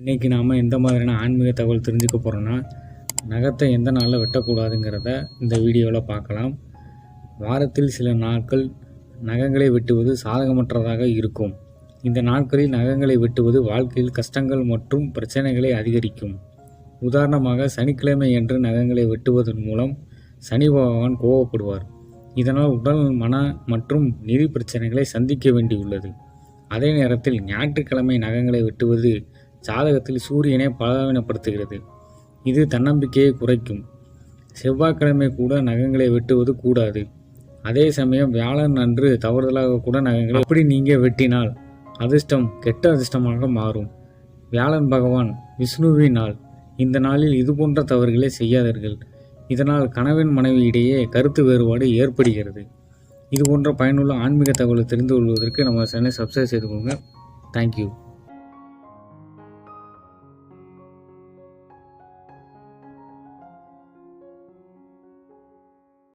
இன்றைக்கி நாம் எந்த மாதிரியான ஆன்மீக தகவல் தெரிஞ்சுக்க போகிறோன்னா நகத்தை எந்த நாளில் வெட்டக்கூடாதுங்கிறத இந்த வீடியோவில் பார்க்கலாம். வாரத்தில் சில நாட்கள் நகங்களை வெட்டுவது சாதகமற்றதாக இருக்கும். இந்த நாட்களில் நகங்களை வெட்டுவது வாழ்க்கையில் கஷ்டங்கள் மற்றும் பிரச்சனைகளை அதிகரிக்கும். உதாரணமாக சனிக்கிழமை என்று நகங்களை வெட்டுவதன் மூலம் சனி பகவான் கோவப்படுவார். இதனால் உடல் மன மற்றும் நிதி பிரச்சனைகளை சந்திக்க வேண்டியுள்ளது. அதே நேரத்தில் ஞாயிற்றுக்கிழமை நகங்களை வெட்டுவது ஜாதகத்தில் சூரியனை பலவீனப்படுத்துகிறது. இது தன்னம்பிக்கையை குறைக்கும். செவ்வாய்க்கிழமை கூட நகங்களை வெட்டுவது கூடாது. அதே சமயம் வியாழன் அன்று தவறுதலாக கூட நகங்களை அப்படி நீங்கள் வெட்டினால் அதிர்ஷ்டம் கெட்ட அதிர்ஷ்டமாக மாறும். வியாழன் பகவான் விஷ்ணுவின் நாள் இந்த நாளில் இது போன்ற தவறுகளை செய்யாதீர்கள். இதனால் கணவன் மனைவி இடையே கருத்து வேறுபாடு ஏற்படுகிறது. இது போன்ற பயனுள்ள ஆன்மீக தகவலை தெரிந்து கொள்வதற்கு நம்ம சேனலை சப்ஸ்கிரைப் செய்து கொள்ளுங்கள் தேங்க்யூ